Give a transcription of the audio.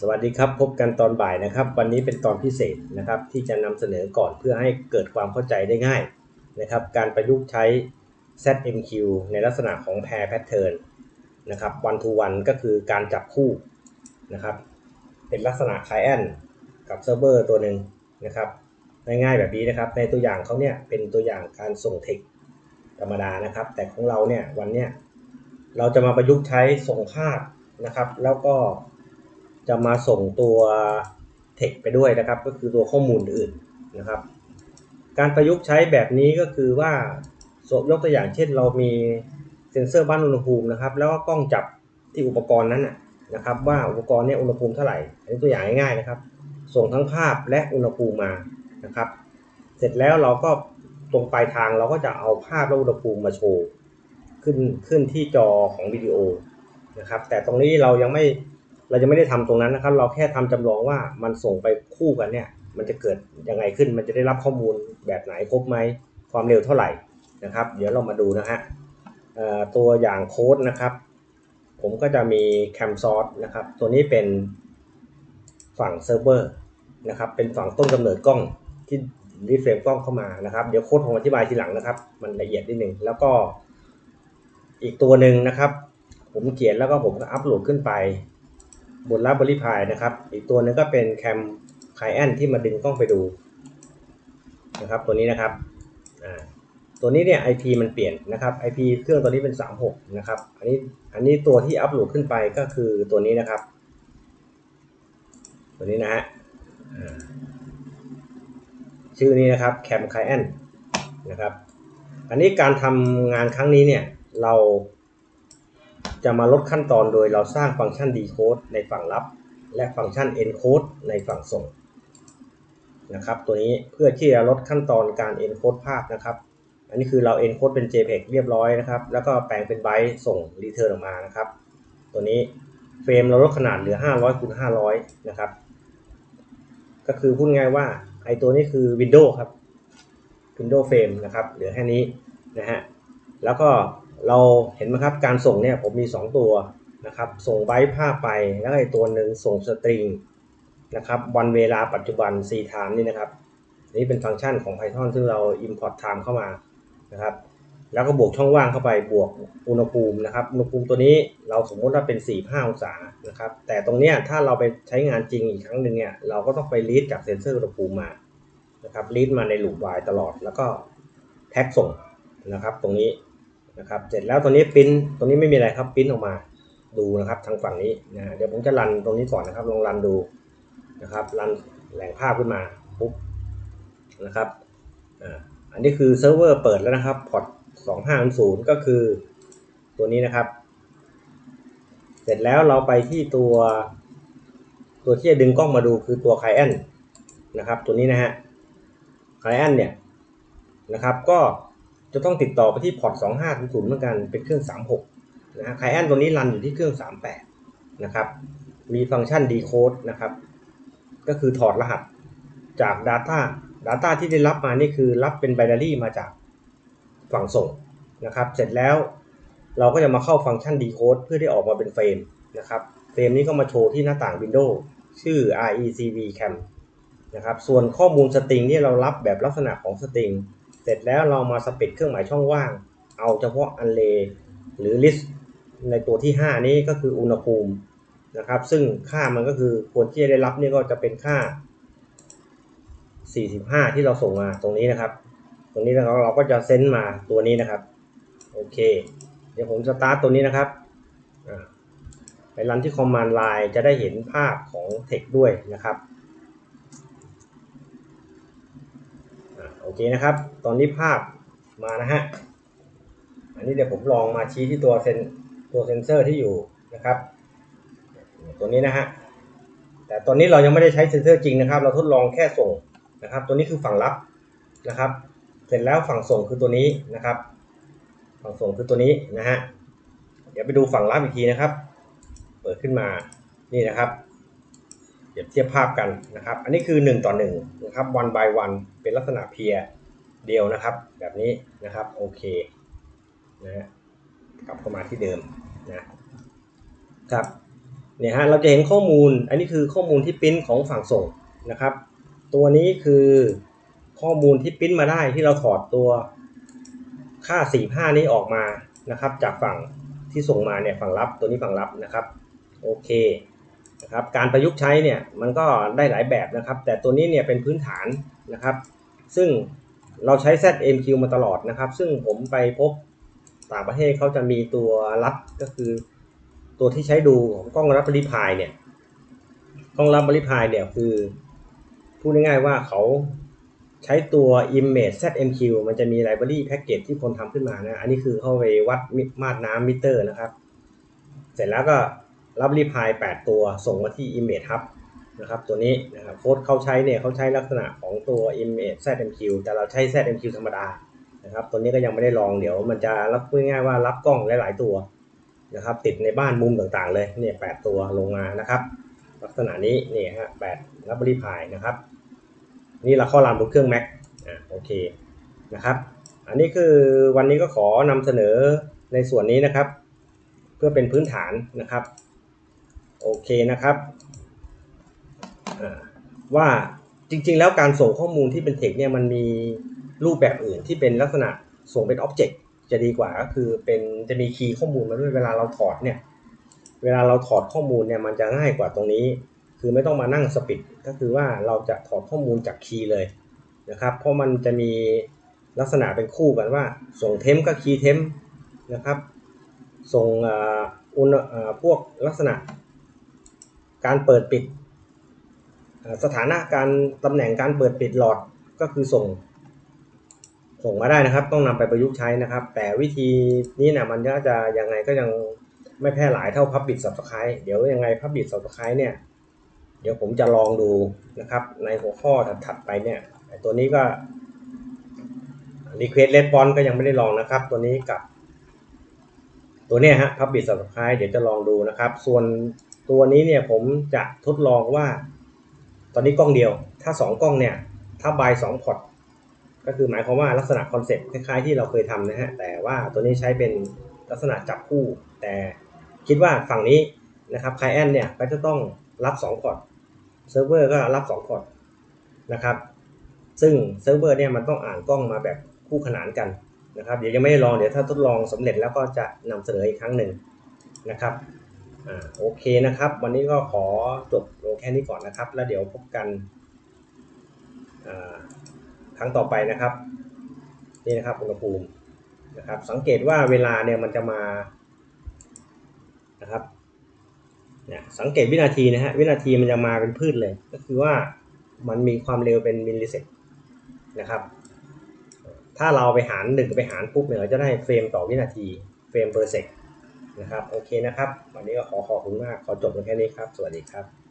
สวัสดีครับพบกันตอนบ่ายนะครับ วันนี้เป็นตอนพิเศษนะครับ ที่จะนำเสนอก่อนเพื่อให้เกิดความเข้าใจได้ง่ายนะครับ การประยุกต์ใช้ ZMQ ในลักษณะของ pair pattern นะครับ one to one ก็คือการจับคู่นะครับ เป็นลักษณะ client กับ server ตัวหนึ่งนะครับง่ายๆแบบนี้นะครับ ในตัวอย่างเขาเนี่ยเป็นตัวอย่างการส่งเทคธรรมดานะครับ แต่ของเราเนี่ยวันเนี้ยเราจะมาประยุกต์ใช้ส่งภาพนะครับ แล้วก็ จะมาส่งตัวเทคไปด้วยนะครับ ก็คือตัวข้อมูลอื่นนะครับ การประยุกต์ใช้แบบนี้ก็คือว่ายกตัวอย่างเช่น เรามีเซ็นเซอร์วัดอุณหภูมินะครับ แล้วก็กล้องจับที่อุปกรณ์นั้นนะครับ ว่าอุปกรณ์นี่ยอุณหภูมิเท่าไหร่อันนี้ตัวอย่างง่ายๆนะครับ ส่งทั้งภาพและอุณหภูมิมานะครับ เสร็จแล้วเราก็ตรงปลายทางเราก็จะเอาภาพและอุณหภูมิมาโชว์ขึ้นขึ้นที่จอของวิดีโอนะครับ แต่ตรงนี้เรายังไม่ เราจะไม่ได้ทำตรงนั้นนะครับ เราแค่ทำจำลองว่ามันส่งไปคู่กันเนี่ย มันจะเกิดยังไงขึ้น มันจะได้รับข้อมูลแบบไหนครบไหม ความเร็วเท่าไหร่นะครับ เดี๋ยวเรามาดูนะฮะตัวอย่างโค้ดนะครับ ผมก็จะมีแคมซอสนะครับ ตัวนี้เป็นฝั่งเซิร์ฟเวอร์นะครับ เป็นฝั่งต้นกำเนิดกล้องที่รีเฟรมกล้องเข้ามานะครับ เดี๋ยวโค้ดผมอธิบายทีหลังนะครับ มันละเอียดนิดนึงแล้วก็อีกตัวหนึ่งนะครับ ผมเขียนแล้วก็ผมก็อัปโหลดขึ้นไป บน Raspberry Pi นะครับ อีกตัวหนึงก็เป็นแคมไคลแอนที่มาดึงกล้องไปดูนะครับ ตัวนี้นะครับตัวนี้เนี่ย IP มันเปลี่ยนนะครับ IP เครื่องตัวนี้เป็น 36 นะครับ อันนี้อันนี้ตัวที่อัปโหลดขึ้นไปก็คือตัวนี้นะครับ ตัวนี้นะฮะชื่อนี้นะครับแคมไคลแอนนะครับ อันนี้การทำงานครั้งนี้เนี่ยเรา จะมาลดขั้นตอนโดยเราสร้างฟังก์ชัน decode ในฝั่งรับ และฟังก์ชัน encode ในฝั่งส่งนะครับ ตัวนี้เพื่อที่จะลดขั้นตอนการ encode ภาพนะครับ อันนี้คือเรา encode เป็น JPEG เรียบร้อยนะครับ แล้วก็แปลงเป็นไบต์ส่ง return ออกมานะครับ ตัวนี้เฟรมเราลดขนาดเหลือ 500คูณ500 นะครับ ก็คือพูดง่ายว่าไอตัวนี้คือ Windows ครับ Windows Frame นะครับ เหลือแค่นี้นะฮะ แล้วก็ เราเห็นไหมครับการส่งเนี่ยผมมี 2 ตัวนะครับส่งไบต์ภาพไปแล้วอีกตัวหนึ่งส่งสตริงนะครับวันเวลาปัจจุบัน4 time นี่นะครับนี่เป็นฟังก์ชันของ Python ซึ่เรา import time เข้ามานะครับแล้วก็บวกช่องว่างเข้าไปบวกอุณหภูมินะครับอุณหภูมิตัวนี้เราสมมติว่าเป็น 45 องศานะครับแต่ตรงเนี้ยถ้าเราไปใช้งานจริงอีกครั้งหนึ่งเนี่ยเราก็ต้องไปรีดจากเซนเซอร์อุณหภูมิมานะครับรีดมาในลูป while ตลอดแล้วก็แท็กส่งนะครับตรงนี้ นะครับ เสร็จแล้วตัวนี้ปริ้นตรงนี้ไม่มีอะไรครับปริ้นออกมาดูนะครับทางฝั่งนี้นะเดี๋ยวผมจะรันตรงนี้ก่อนนะครับลองรันดูนะครับรันแหล่งภาพขึ้นมาปุ๊บนะครับอันนี้คือเซิร์ฟเวอร์เปิดแล้วนะครับพอร์ต2500ก็คือตัวนี้นะครับ เสร็จแล้วเราไปที่ตัว ตัวที่จะดึงกล้องมาดูคือตัว Client นะครับ ตัวนี้นะฮะ Client เนี่ยนะครับก็ จะต้องติดต่อไปที่พอร์ต2500เหมือนกันเป็นเครื่อง 36นะฮะ Client ตัวนี้รันอยู่ที่เครื่อง 38นะครับมีฟังก์ชัน decode นะครับก็คือถอดรหัสจาก Data Data ที่ได้รับมานี่คือรับเป็น binary มาจากฝั่งส่งนะครับ เสร็จแล้วเราก็จะมาเข้าฟังก์ชัน decode เพื่อที่ออกมาเป็นเฟรมนะครับเฟรมนี้ก็มาโชว์ที่หน้าต่าง Windows ชื่อ recv cam นะครับ ส่วนข้อมูลสตริงที่เรารับแบบลักษณะของสตริง เสร็จแล้วเรามาสปิดเครื่องหมายช่องว่าง เอาเฉพาะอันเลหรือ list ในตัวที่ 5 นี้ก็คืออุณหภูมินะครับ ซึ่งค่ามันก็คือควรที่จะได้รับนี่ก็จะเป็นค่า 45 ที่เราส่งมาตรงนี้นะครับ ตรงนี้เราเราก็จะเซนต์มาตัวนี้นะครับ โอเค เดี๋ยวผมสตาร์ทตัวนี้นะครับไปรันที่ command line จะได้เห็นภาพของ text ด้วยนะครับอ่าโอ เคนะครับ ตอนนี้ภาพมานะฮะ อันนี้เดี๋ยวผมลองมาชี้ที่ตัวเซนตัวเซนเซอร์ที่อยู่นะครับ ตัวนี้นะฮะ แต่ตอนนี้เรายังไม่ได้ใช้เซนเซอร์จริงนะครับ เราทดลองแค่ส่งนะครับ ตัวนี้คือฝั่งรับนะครับ เสร็จแล้วฝั่งส่งคือตัวนี้นะครับ ฝั่งส่งคือตัวนี้นะฮะ เดี๋ยวไปดูฝั่งรับอีกทีนะครับ เปิดขึ้นมา นี่นะครับ เปรียบเทียบภาพกันนะครับ อันนี้คือ 1 ต่อ1นะครับ one by one เป็นลักษณะเพียร์เดียวนะครับ แบบนี้นะครับโอเคนะกลับเข้ามาที่เดิมนะครับเนี่ยฮะเราจะเห็นข้อมูลอันนี้คือข้อมูลที่ปริ้นของฝั่งส่งนะครับ ตัวนี้คือข้อมูลที่ปริ้นมาได้ที่เราถอดตัวค่า 45 นี้ออกมานะครับ จากฝั่งที่ส่งมาเนี่ยฝั่งรับตัวนี้ฝั่งรับนะครับโอเค นะครับการประยุกต์ใช้เนี่ยมันก็ได้หลายแบบนะครับ แต่ตัวนี้เนี่ยเป็นพื้นฐานนะครับ ซึ่งเราใช้ ZMQ มาตลอดนะครับ ซึ่งผมไปพบต่างประเทศเขาจะมีตัวรับก็คือ ตัวที่ใช้ดูของกล้องรับบริพายเนี่ยกล้องรับบริพายเนี่ยคือพูดง่ายๆว่าเขาใช้ตัว Image ZMQ มันจะมีไลบรารีแพ็กเกจที่คนทำขึ้นมานะ อันนี้คือเข้าไปวัดมาตรน้ำมิเตอร์นะครับ เสร็จแล้วก็ รับริพาย8 ตัวส่งมาที่ Image Hub นะครับตัวนี้นะครับโค้ดเขาใช้เนี่ยเขาใช้ลักษณะของตัว Image ZMQ แต่เราใช้ ZMQ ธรรมดานะครับตัวนี้ก็ยังไม่ได้ลองเดี๋ยวมันจะรับง่ายๆว่ารับกล้องหลายๆตัวนะครับติดในบ้านมุมต่างๆเลยเนี่ยแปดตัวลงมานะครับ ลักษณะนี้นี่ฮะแปดรับบริพายนะครับ นี่เราเข้ารามบนเครื่อง Mac อ่าโอเคนะครับ อันนี้คือวันนี้ก็ขอนำเสนอในส่วนนี้นะครับ เพื่อเป็นพื้นฐานนะครับ โอเคนะครับว่าจริงๆ แล้วการส่งข้อมูลที่เป็นเทคเนี่ยมันมีรูปแบบอื่นที่เป็นลักษณะส่งเป็นอ็อบเจกต์จะดีกว่าก็คือเป็นจะมีคีย์ข้อมูลมาด้วยเวลาเราถอดเนี่ยเวลาเราถอดข้อมูลเนี่ยมันจะง่ายกว่าตรงนี้ คือไม่ต้องมานั่งสปิดก็คือว่าเราจะถอดข้อมูลจากคีย์เลยนะครับเพราะมันจะมีลักษณะเป็นคู่กันว่า ส่งเทมก็คีย์เทมนะครับ ส่งอุณพวกลักษณะ การเปิดปิด สถานะการตำแหน่งการเปิดปิดหลอดก็คือส่ง ส่งมาได้นะครับ ต้องนำไปประยุกต์ใช้นะครับ แต่วิธีนี้นะมันก็จะยังไงก็ยังไม่แพร่หลายเท่า Public Subscribe เดี๋ยวยังไง Public Subscribe เนี่ยเดี๋ยวผมจะลองดูนะครับ ในหัวข้อถัดไปเนี่ยตัวนี้ก็ Request Response ก็ยังไม่ได้ลองนะครับ ตัวนี้กับ ตัวเนี้ยฮะ Public Subscribe เดี๋ยวจะลองดูนะครับ ส่วน ตัวนี้เนี่ยผมจะทดลองว่า ตอนนี้กล้องเดียว ถ้า 2 กล้องเนี่ยถ้าบาย2พอร์ตก็คือหมายความว่าลักษณะคอนเซ็ปต์คล้ายๆที่เราเคยทำนะฮะแต่ว่าตัวนี้ใช้เป็นลักษณะจับคู่ แต่คิดว่าฝั่งนี้นะครับไคลเอนเนี่ยก็จะต้องรับ2พอร์ตเซิร์ฟเวอร์ก็รับ2พอร์ตนะครับซึ่งเซิร์ฟเวอร์เนี่ยมันต้องอ่านกล้องมาแบบคู่ขนานกันนะครับเดี๋ยวยังไม่ได้ลองเดี๋ยวถ้าทดลองสำเร็จแล้วก็จะนำเสนออีกครั้งหนึ่งนะครับ โอเคนะครับ วันนี้ก็ขอจบลงแค่นี้ก่อนนะครับ แล้วเดี๋ยวพบกันครั้งต่อไปนะครับ นี่นะครับอุณหภูมินะครับ สังเกตว่าเวลาเนี่ยมันจะมานะครับเนี่ยสังเกตวินาทีนะฮะวินาทีมันจะมาเป็นพืชเลย ก็คือว่ามันมีความเร็วเป็นมิลลิเซกนะครับ ถ้าเราไปหารหนึ่งไปหารปุ๊บเนี่ยเราจะได้เฟรมต่อวินาทีเฟรมเปอร์เซก นะครับ โอเคนะครับ วันนี้ก็ขอขอบคุณมาก ขอจบแค่นี้ครับ สวัสดีครับ